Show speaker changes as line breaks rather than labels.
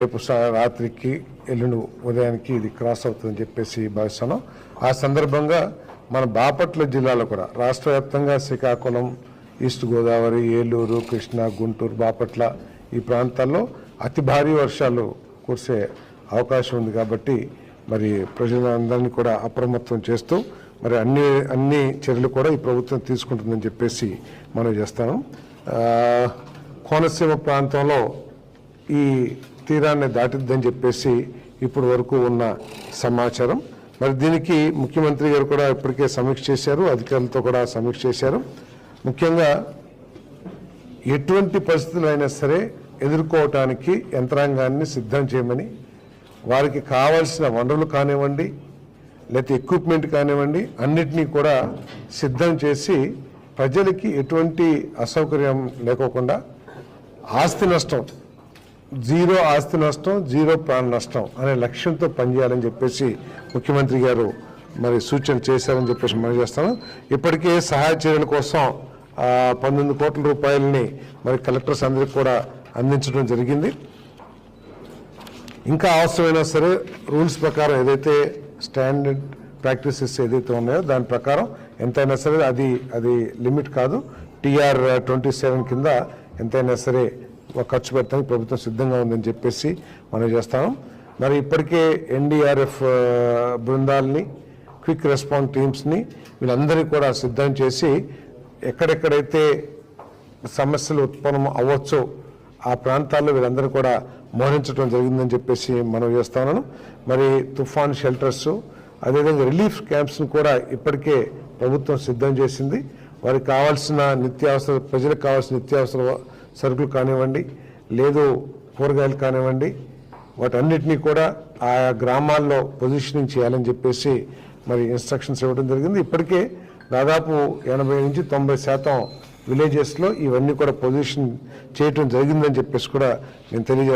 రేపు రాత్రికి ఎల్లుండి ఉదయానికి ఇది క్రాస్ అవుతుందని చెప్పేసి భావిస్తున్నాం. ఆ సందర్భంగా మన బాపట్ల జిల్లాలో కూడా రాష్ట్ర వ్యాప్తంగా శ్రీకాకుళం ఈస్ట్ గోదావరి ఏలూరు కృష్ణా గుంటూరు బాపట్ల ఈ ప్రాంతాల్లో అతి భారీ వర్షాలు కురిసే అవకాశం ఉంది కాబట్టి మరి ప్రజలందరినీ కూడా అప్రమత్తం చేస్తూ మరి అన్ని అన్ని చర్యలు కూడా ఈ ప్రభుత్వం తీసుకుంటుందని చెప్పేసి మనం చేస్తాను కోనసీమ ప్రాంతంలో ఈ తీరాన్ని దాటిద్దని చెప్పేసి ఇప్పుడు వరకు ఉన్న సమాచారం. మరి దీనికి ముఖ్యమంత్రి గారు కూడా ఇప్పటికే సమీక్ష చేశారు అధికారులతో కూడా సమీక్ష చేశారు. ముఖ్యంగా ఎటువంటి పరిస్థితులు అయినా సరే ఎదుర్కోవటానికి యంత్రాంగాన్ని సిద్ధం చేయమని వారికి కావాల్సిన వనరులు కానివ్వండి లేకపోతే ఎక్విప్మెంట్ కానివ్వండి అన్నిటినీ కూడా సిద్ధం చేసి ప్రజలకి ఎటువంటి అసౌకర్యం లేకోకుండా ఆస్తి నష్టం జీరో ఆస్తి నష్టం జీరో ప్రాణ నష్టం అనే లక్ష్యంతో పనిచేయాలని చెప్పేసి ముఖ్యమంత్రి గారు మరి సూచన చేశారని చెప్పేసి మనం చేస్తాను ఇప్పటికే సహాయ చర్యల కోసం పంతొమ్మిది కోట్ల రూపాయలని మరి కలెక్టర్స్ అందరికి కూడా అందించడం జరిగింది. ఇంకా అవసరమైనా సరే రూల్స్ ప్రకారం ఏదైతే స్టాండర్డ్ ప్రాక్టీసెస్ ఏదైతే ఉన్నాయో దాని ప్రకారం ఎంతైనా సరే అది అది లిమిట్ కాదు. టీఆర్ ట్వంటీ సెవెన్ కింద ఎంతైనా సరే ఖర్చు పెట్టడానికి ప్రభుత్వం సిద్ధంగా ఉందని చెప్పేసి మనం చేస్తాం. మరి ఇప్పటికే ఎన్డీఆర్ఎఫ్ బృందాలని క్విక్ రెస్పాన్స్ టీమ్స్ని వీళ్ళందరికీ కూడా సిద్ధం చేసి ఎక్కడెక్కడైతే సమస్యలు ఉత్పన్నం అవ్వచ్చో ఆ ప్రాంతాల్లో వీళ్ళందరూ కూడా మోహరించడం జరిగిందని చెప్పేసి మనం చేస్తున్నాను మరి తుఫాన్ షెల్టర్స్ అదేవిధంగా రిలీఫ్ క్యాంప్స్ను కూడా ఇప్పటికే ప్రభుత్వం సిద్ధం చేసింది. వారికి కావాల్సిన నిత్యావసర ప్రజలకు కావాల్సిన నిత్యావసర సరుకులు కానివ్వండి లేదు కూరగాయలు కానివ్వండి వాటన్నిటినీ కూడా ఆయా గ్రామాల్లో పొజిషనింగ్ చేయాలని చెప్పేసి మరి ఇన్స్ట్రక్షన్స్ ఇవ్వడం జరిగింది. ఇప్పటికే దాదాపు ఎనభై నుంచి తొంభై శాతం విలేజెస్లో ఇవన్నీ కూడా పొజిషన్ చేయటం జరిగిందని చెప్పేసి కూడా నేను తెలియజేస్తాను